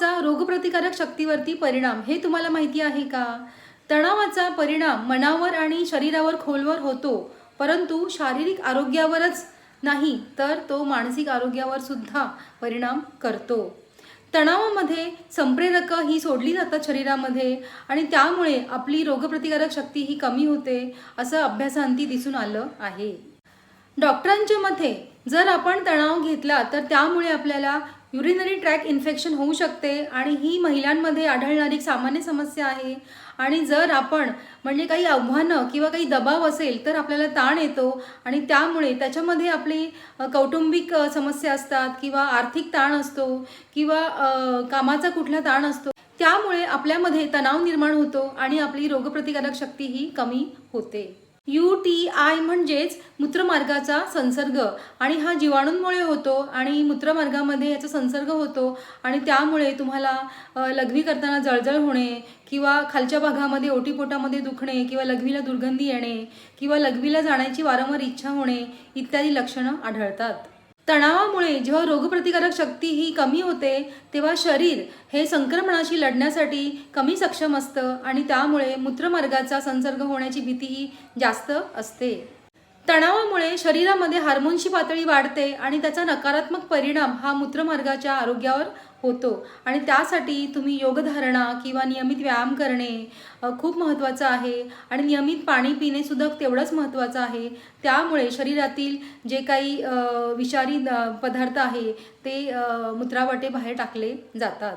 तणावाचा रोगप्रतिकारक शक्तीवरती परिणाम हे तुम्हाला माहिती आहे का? तणावाचा परिणाम मनावर आणि शरीरावर खोलवर होतो परंतु शारीरिक आरोग्यावरच नाही तर तो मानसिक आरोग्यावर सुद्धा परिणाम करतो. तणावामध्ये संप्रेरक ही सोडली जातात शरीरामध्ये आणि त्यामुळे आपली रोगप्रतिकारक शक्ती ही कमी होते असं अभ्यासांती दिसून आलं आहे. डॉक्टरांच्या मते जर आपण तणाव घेतला तर त्यामुळे आपल्याला युरिनरी ट्रॅक इन्फेक्शन होऊ शकते आणि ही महिलांमध्ये आढळणारी एक सामान्य समस्या आहे. आणि जर आपण म्हणजे काही आव्हानं किंवा काही दबाव असेल तर आपल्याला ताण येतो आणि त्यामुळे त्याच्यामध्ये आपली कौटुंबिक समस्या असतात किंवा आर्थिक ताण असतो किंवा कामाचा कुठला ताण असतो त्यामुळे आपल्यामध्ये तणाव निर्माण होतो आणि आपली रोगप्रतिकारक शक्ती ही कमी होते. यू टी आय म्हणजेच मूत्रमार्गाचा संसर्ग. आणि हा जीवाणूंमुळे होतो आणि मूत्रमार्गामध्ये याचा संसर्ग होतो आणि त्यामुळे तुम्हाला लघवी करताना जळजळ होणे किंवा खालच्या भागामध्ये ओटीपोटामध्ये दुखणे किंवा लघवीला दुर्गंधी येणे किंवा लघवीला जाण्याची वारंवार इच्छा होणे इत्यादी लक्षणं आढळतात. तणावामुळे जेव्हा रोगप्रतिकारक शक्ती ही कमी होते तेव्हा शरीर हे संक्रमणाशी लढण्यासाठी कमी सक्षम असतं आणि त्यामुळे मूत्रमार्गाचा संसर्ग होण्याची भीतीही जास्त असते. तणावामुळे शरीरामध्ये हार्मोनची पातळी वाढते आणि त्याचा नकारात्मक परिणाम हा मूत्रमार्गाच्या आरोग्यावर होतो. आणि त्यासाठी तुम्ही योगधारणा किंवा नियमित व्यायाम करणे खूप महत्त्वाचं आहे. आणि नियमित पाणी पिणे सुद्धा तेवढंच महत्त्वाचं आहे. त्यामुळे शरीरातील जे काही विषारी पदार्थ आहे ते मूत्रावटे मूत्रावाटे बाहेर टाकले जातात.